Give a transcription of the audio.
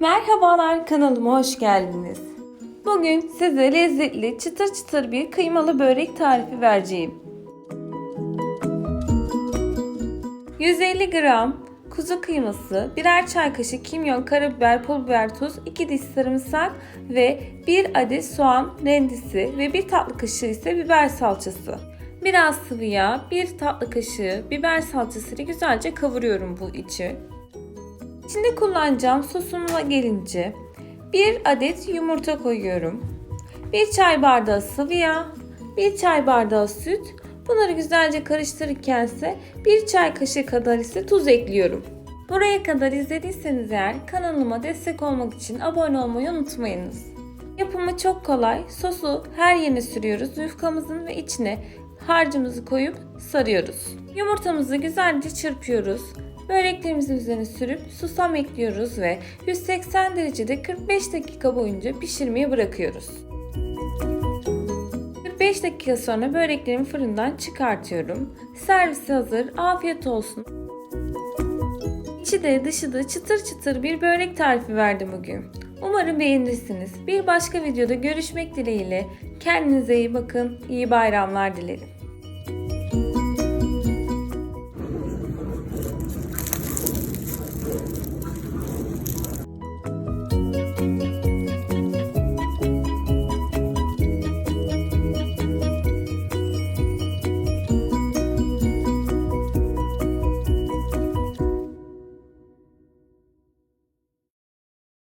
Merhabalar kanalıma hoş geldiniz. Bugün size lezzetli çıtır çıtır bir kıymalı börek tarifi vereceğim. 150 gram kuzu kıyması, birer çay kaşığı kimyon, karabiber, pul biber, tuz, 2 diş sarımsak ve 1 adet soğan rendesi ve 1 tatlı kaşığı ise biber salçası. Biraz sıvı yağ, 1 tatlı kaşığı biber salçası ile güzelce kavuruyorum bu içi. Şimdi kullanacağım sosuma gelince 1 adet yumurta koyuyorum. 1 çay bardağı sıvı yağ, 1 çay bardağı süt. Bunları güzelce karıştırırken ise 1 çay kaşığı kadar ise tuz ekliyorum. Buraya kadar izlediyseniz eğer kanalıma destek olmak için abone olmayı unutmayınız. Yapımı çok kolay. Sosu her yerine sürüyoruz. Yufkamızın ve içine harcımızı koyup sarıyoruz. Yumurtamızı güzelce çırpıyoruz. Böreklerimizin üzerine sürüp susam ekliyoruz ve 180 derecede 45 dakika boyunca pişirmeye bırakıyoruz. 45 dakika sonra böreklerimi fırından çıkartıyorum. Servisi hazır. Afiyet olsun. İçi de dışı da çıtır çıtır bir börek tarifi verdim bugün. Umarım beğenirsiniz. Bir başka videoda görüşmek dileğiyle. Kendinize iyi bakın. İyi bayramlar dilerim.